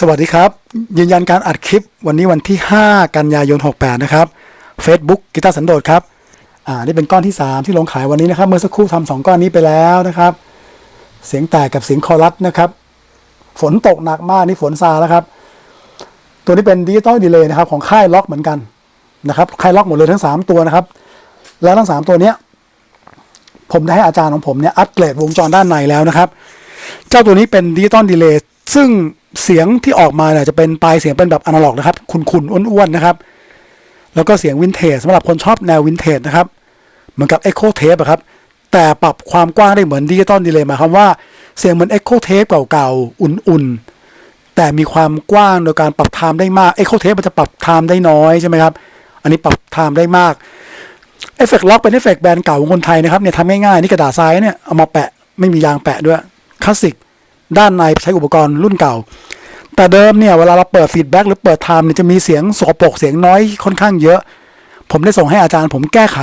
สวัสดีครับ ยืนยันการอัดคลิปวันนี้วันที่ 5 กันยายน 68 นะครับ Facebook กีตาร์สันโดษครับ อ่า นี่เป็นก้อนที่ 3 ที่ลงขายวันนี้นะครับ เมื่อสักครู่ทำสองก้อนนี้ไปแล้วนะครับ เสียงแตกกับเสียงคอรัสนะครับ ฝนตกหนักมากนี่ฝนซาแล้วครับ ตัวนี้เป็นดิจิตอลดีเลย์นะครับของค่ายล็อกเหมือนกันนะครับ ค่ายล็อกหมดเลยทั้ง 3 ตัวนะครับ แล้วทั้ง 3 ตัวเนี้ย ผมได้ให้อาจารย์ของผมเนี่ยอัปเกรดวงจรด้านในแล้วนะครับ เจ้าตัวนี้เป็นดิจิตอลดีเลย์ซึ่ง เสียงที่ออกมาเนี่ยจะเป็นปลายเสียงเป็นแบบอนาล็อกนะครับ คุณๆอ้วนๆนะครับ แล้วก็เสียงวินเทจสำหรับคนชอบแนววินเทจนะครับ เหมือนกับ Echo Tape อะครับ แต่ปรับความกว้างได้เหมือนดิจิตอลดีเลย์หมายความว่าเสียงเหมือน Echo Tape เก่าๆ อุ่นๆ แต่มีความกว้างโดยการปรับไทม์ได้มาก Echo Tape มันจะปรับไทม์ได้น้อยใช่ไหมครับ อันนี้ปรับไทม์ได้มากเอฟเฟกต์ล็อกเป็นเอฟเฟกต์แบรนด์เก่าของคนไทยนะครับเนี่ยทำง่ายๆนี่กระดาษทรายเนี่ยเอามาแปะไม่มียางแปะด้วยคลาสสิกด้านในใช้อุปกรณ์รุ่นเก่า แต่เดิมเนี่ยเวลาเราเปิดฟีดแบ็กหรือเปิดไทม์เนี่ยจะมีเสียงสกปรกเสียงน้อยค่อนข้างเยอะ ผมได้ส่งให้อาจารย์ผมแก้ไข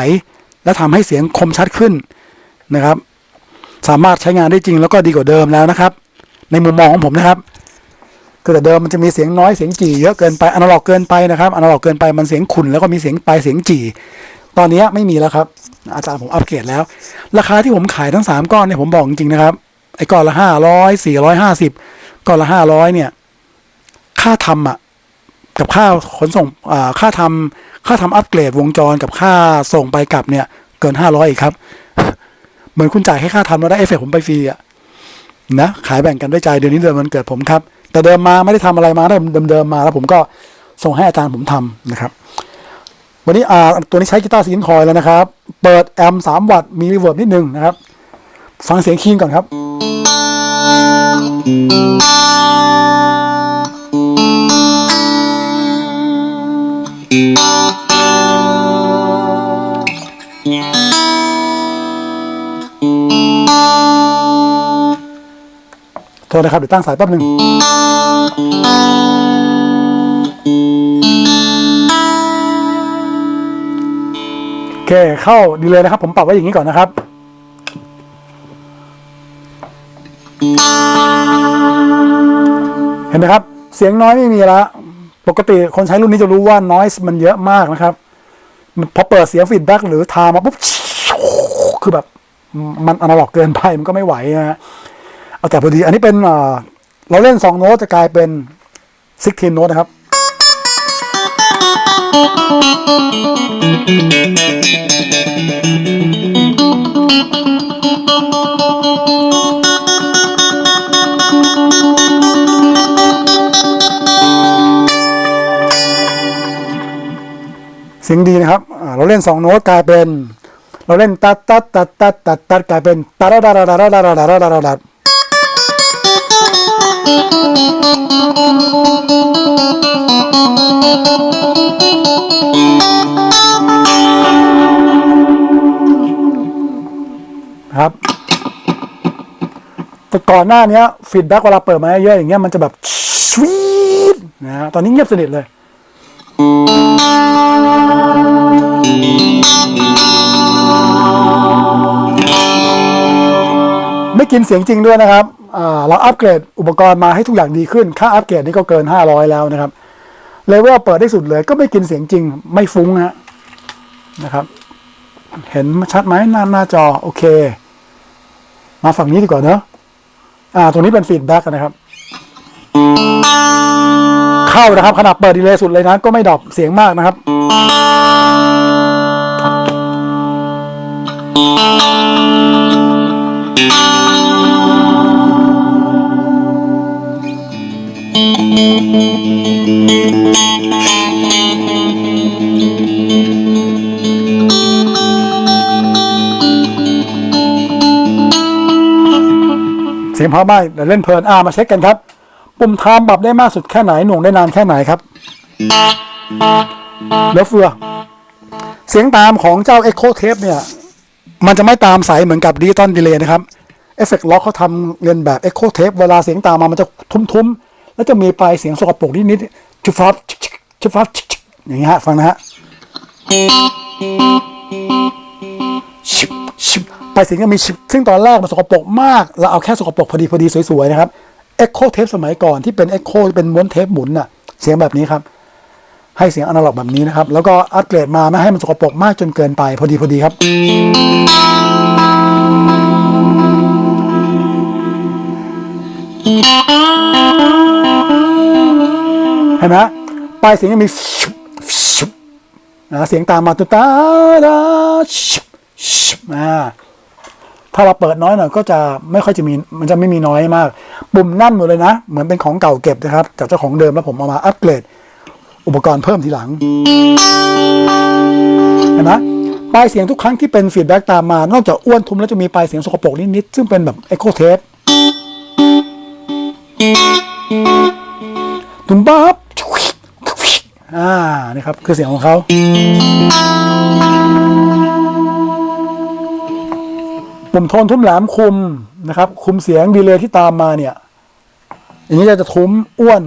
และทำให้เสียงคมชัดขึ้นนะครับ สามารถใช้งานได้จริงแล้วก็ดีกว่าเดิมแล้วนะครับ ในมุมมองของผมนะครับคือแต่เดิมมันจะมีเสียงน้อยเสียงจี่เยอะเกินไปอนาล็อกเกินไปนะครับอนาล็อกเกินไปมันเสียงขุ่นแล้วก็มีเสียงปลายเสียงจี่ตอนนี้ไม่มีแล้วครับ อาจารย์ผมอัปเกรดแล้ว ราคาที่ผมขายทั้งสามก้อนเนี่ยผมบอกจริงๆนะครับไอ้ก้อนละห้าร้อยสี่ร้อยห้าสิบก้อนละห้าร้อยเนี่ย ค่าทำอะกับค่าขนส่งอ่าค่าทำค่าทำอัปเกรดวงจรกับค่าส่งไปกลับเนี่ย เกินห้าร้อยอีกครับ เหมือนคุณจ่ายแค่ค่าทำแล้วได้เอฟเฟกต์ผมไปฟรีอะนะขายแบ่งกันด้วยใจเดือนนี้เดือนมันเกิดผมครับ แต่เดิมมาไม่ได้ทำอะไรมาเดิมเดิมๆมาแล้วผมก็ส่งให้อาจารย์ผมทำนะครับวันนี้อ่าตัวนี้ใช้กีตาร์ซีนคอยแล้วนะครับ เปิดแอมป์3วัตต์มีรีเวิร์บนิดนึงนะครับ ฟังเสียงคีนก่อนครับ โทษนะครับเดี๋ยวตั้งสายแป๊บหนึ่งโอเคเข้าดีเลยนะครับ ผมปรับไว้อย่างนี้ก่อนนะครับ เห็นไหมครับ เสียงน้อยไม่มีและ ปกติคนใช้รุ่นนี้จะรู้ว่า noise มันเยอะมากนะครับ พอเปิดเสียงฟีดแบ็กหรือทามาปุ๊บคือแบบมันอนาล็อกเกินไปมันก็ไม่ไหวนะฮะเอาแต่พอดีอันนี้เป็นเราเล่นสองโน้ตจะกลายเป็นซิกทีนโน้ตนะครับเสียงดีนะครับเราเล่นสองโน้ตกลายเป็น เราเล่นตัดตัดตัดตัดตัดตัดกลายเป็นตัดดาดาดาดาดาดาดาดาดาดาดครับแต่ก่อนหน้านี้ฟีดแบ็กเวลาเปิดมาเยอะอย่างเงี้ยมันจะแบบสวีทนะตอนนี้เงียบสนิทเลย ไม่กินเสียงจริงด้วยนะครับ เราอัปเกรดอุปกรณ์มาให้ทุกอย่างดีขึ้น ค่าอัปเกรดนี่ก็เกิน 500 แล้วนะครับ เลเวลเปิดได้สุดเลยก็ไม่กินเสียงจริง ไม่ฟุ้งฮะนะครับ เห็นชัดไหมหน้าหน้าจอ โอเค มาฝั่งนี้ดีกว่าเนอะอ่า ตรงนี้เป็นฟีดแบ็กนะครับ เข้านะครับ ขนาดเปิดดีเลยสุดเลยนะ ก็ไม่ดรอปเสียงมากนะครับ เสียงเพราะมากเดี๋ยวเล่นเพลินอ่ามาเช็คกันครับ ปุ่มไทม์ปรับได้มากสุดแค่ไหนหน่วงได้นานแค่ไหนครับเหลือเฟือ เสียงตามของเจ้า Echo Tape เนี่ย มันจะไม่ตามสายเหมือนกับดิจิตอลดีเลย์นะครับเอฟเฟกต์ล็อกเขาทำเรียนแบบ Echo Tape เวลาเสียงตามมามันจะทุ้มๆ แล้วจะมีปลายเสียงสกปรกนิดๆชุบฟับชุบฟับอย่างเงี้ยฮะ ฟังนะฮะชิบชิบปลายเสียงจะมีชิบซึ่งตอนแรกมันสกปรกมาก เราเอาแค่สกปรกพอดีพอดีสวยๆนะครับ Echo Tape สมัยก่อนที่เป็น Echo เป็นม้วนเทปหมุนน่ะ เสียงแบบนี้ครับ ให้เสียงอนาล็อกแบบนี้นะครับ แล้วก็อัปเกรดมาไม่ให้มันสกปรกมากจนเกินไป พอดีพอดีครับ เห็นไหมปลายเสียงยังมีนะเสียงตามมาตุตาดาอ่าถ้าเราเปิดน้อยหน่อยก็จะไม่ค่อยจะมี มันจะไม่มีน้อยมาก ปุ่มนั่นหมดเลยนะ เหมือนเป็นของเก่าเก็บนะครับ จากเจ้าของเดิมแล้วผมเอามาอัปเกรด อุปกรณ์เพิ่มทีหลัง เห็นไหมปลายเสียงทุกครั้งที่เป็นฟีดแบ็กตามมา นอกจากอ้วนทุมแล้วจะมีปลายเสียงสกปรกนิดๆซึ่งเป็นแบบเอ็กโคเทปตุ้มบ๊อบอ่านี่ครับ คือเสียงของเขาปุ่มโทนทุ้มแหลมคุม นะครับ คุมเสียงดีเลย์ที่ตามมาเนี่ย อย่างนี้จะจะทุ้มอ้วน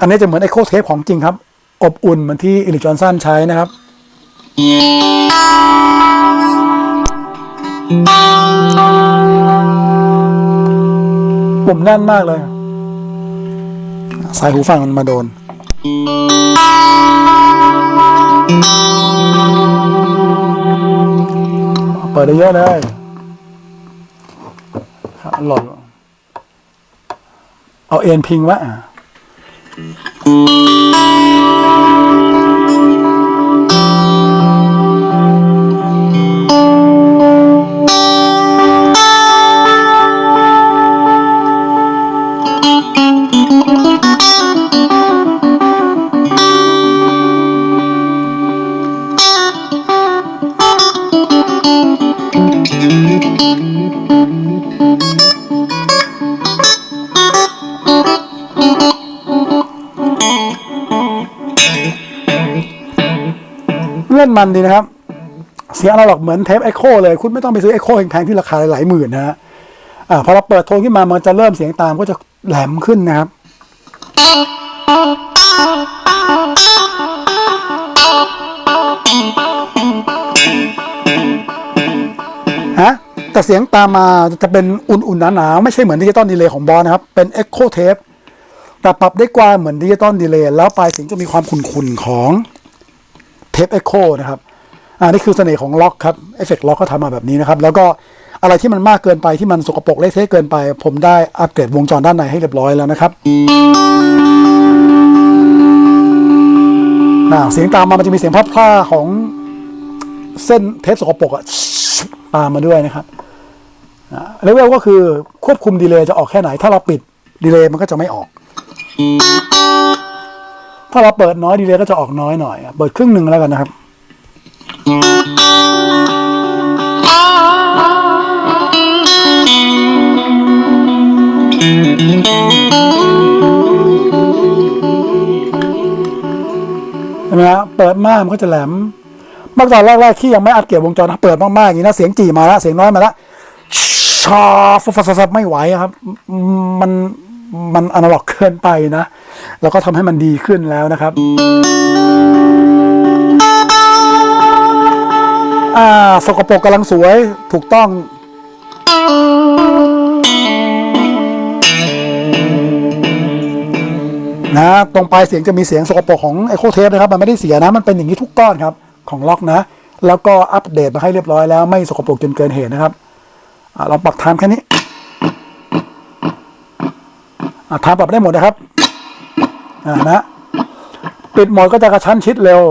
อันนี้จะเหมือนไอโคเทปของจริงครับ อบอุ่นเหมือนที่อิลิจอนสันใช้นะครับ ปุ่มแน่นมากเลย สายหูฟังมันมาโดน เปิดได้เยอะเลยครับหล่นเอาเอ็นพิงไวะ สียงอนาล็อกเหมือนเทปเอ็กโคเลย คุณไม่ต้องไปซื้อเอ็กโคแพงๆที่ราคาหลายหมื่นนะฮะอ่าพอเราเปิดโทนขึ้นมามันจะเริ่มเสียงตามก็จะแหลมขึ้นนะครับฮะแต่เสียงตามมาจะเป็นอุ่นๆหนาๆไม่ใช่เหมือนดิจิตอลดีเลย์ของบอสนะครับ เป็นเอ็กโคเทปแต่ปรับได้กว่าเหมือนดิจิตอลดีเลย์แล้วปลายเสียงจะมีความขุ่นๆของเทปเอ็กโคนะครับ อ่านี่คือเสน่ห์ของล็อกครับเอฟเฟกต์ล็อกก็ทำมาแบบนี้นะครับ แล้วก็อะไรที่มันมากเกินไปที่มันสกปรกเละเทะเกินไป ผมได้อัปเกรดวงจรด้านในให้เรียบร้อยแล้วนะครับเสียงตามมามันจะมีเสียงพร่าของเส้นเทปสกปรกอะตามมาด้วยนะครับเลเวลก็คือควบคุมดีเลย์จะออกแค่ไหน ถ้าเราปิดดีเลย์มันก็จะไม่ออก ถ้าเราเปิดน้อยดีเลย์ก็จะออกน้อยหน่อย เปิดครึ่งหนึ่งแล้วกันนะครับ ใช่ไหมฮะเปิดมากมันก็จะแหลมเมื่อตอนแรกๆที่ยังไม่อัดเก็บวงจรถ้าเปิดมากๆอย่างนี้นะเสียงจี่มาแล้วเสียงน้อยมาแล้วชอฟฟฟไม่ไหวครับ มันมันอนาล็อกเกินไปนะ แล้วก็ทำให้มันดีขึ้นแล้วนะครับ อ่า สกปรกกำลังสวยถูกต้อง นะ ตรงปลายเสียงจะมีเสียงสกปรกของไอโคเทปนะครับ มันไม่ได้เสียนะ มันเป็นอย่างนี้ทุกก้อนครับ ของล็อกนะ แล้วก็อัปเดตมาให้เรียบร้อยแล้ว ไม่สกปรกจนเกินเหตุนะครับอลองปรับไทม์แค่นี้อะไทม์ปรับได้หมดนะครับนะ ปิดหมดก็จะกระชั้นชิดเร็ว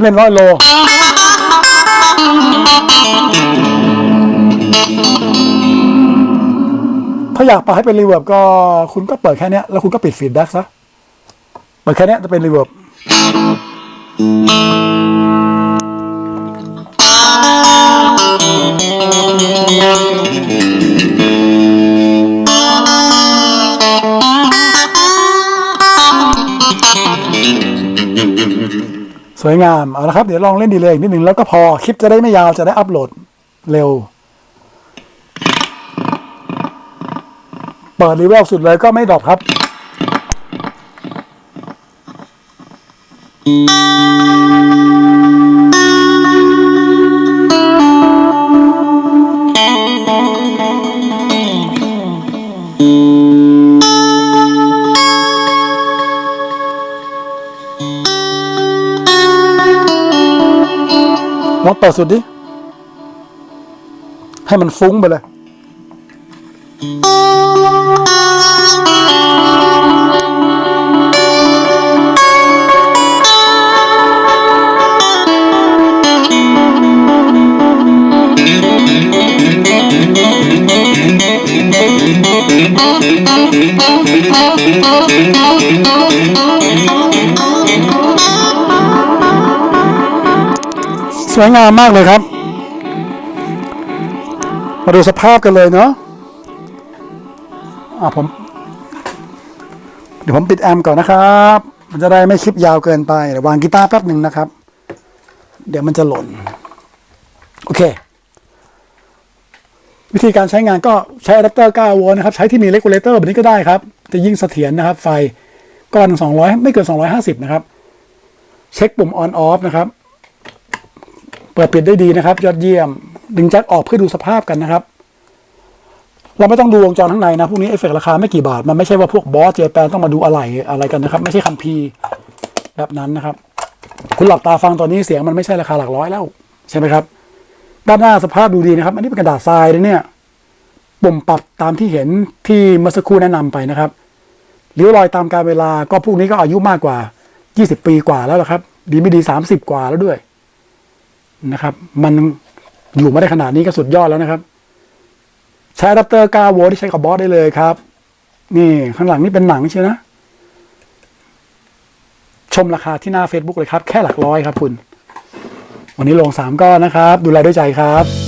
เล่นร้อยโล ถ้าอยากปรับให้เป็นรีเวิร์บก็คุณก็เปิดแค่นี้แล้วคุณก็ปิดฟีดแบ็กซะ เปิดแค่นี้จะเป็นรีเวิร์บ สวยงามเอาละครับ เดี๋ยวลองเล่นดีเลยอีกนิดหนึ่งแล้วก็พอคลิปจะได้ไม่ยาวจะได้อัปโหลดเร็ว เปิดรีเวลสุดเลยก็ไม่ดรอปครับ ลองเปิดสุดดิ ให้มันฟุ้งไปเลย สวยงามมากเลยครับ มาดูสภาพกันเลยเนาะอ่าผม เดี๋ยวผมปิดแอมป์ก่อนนะครับ มันจะได้ไม่คลิปยาวเกินไปเดี๋ยววางกีตาร์แป๊บหนึ่งนะครับ เดี๋ยวมันจะหล่น โอเค วิธีการใช้งานก็ใช้อะแดปเตอร์9โวลต์นะครับ ใช้ที่มีเลกูลเลเตอร์แบบนี้ก็ได้ครับ จะยิ่งเสถียรนะครับ ไฟก้อน200 ไม่เกิน 250 นะครับ เช็คปุ่ม on off นะครับ เปิดปิดได้ดีนะครับ ยอดเยี่ยม ดึงแจ็คออกเพื่อดูสภาพกันนะครับ เราไม่ต้องดูวงจรข้างในนะพวกนี้เอฟเฟกต์ราคาไม่กี่บาท มันไม่ใช่ว่าพวกบอสเจแปนต้องมาดูอะไรอะไรกันนะครับ ไม่ใช่คัมภีร์แบบนั้นนะครับ คุณหลับตาฟังตอนนี้เสียงมันไม่ใช่ราคาหลักร้อยแล้ว ใช่ไหมครับ ด้านหน้าสภาพดูดีนะครับ อันนี้เป็นกระดาษทรายเลยเนี่ยปุ่มปรับตามที่เห็นที่เมื่อสักครู่แนะนำไปนะครับริ้วรอยตามการเวลาก็พวกนี้ก็อายุมากกว่า 20 ปีกว่าแล้วละครับ ดีไม่ดี 30 กว่าแล้วด้วย นะครับ มันอยู่มาได้ขนาดนี้ก็สุดยอดแล้วนะครับ ใช้อะแดปเตอร์9โวลต์ที่ใช้กับบอสได้เลยครับ นี่ข้างหลังนี่เป็นหนังใช่นะ ชมราคาที่หน้า Facebook เลยครับ แค่หลักร้อยครับคุณ วันนี้ลงสามก้อนนะครับ ดูแลด้วยใจครับ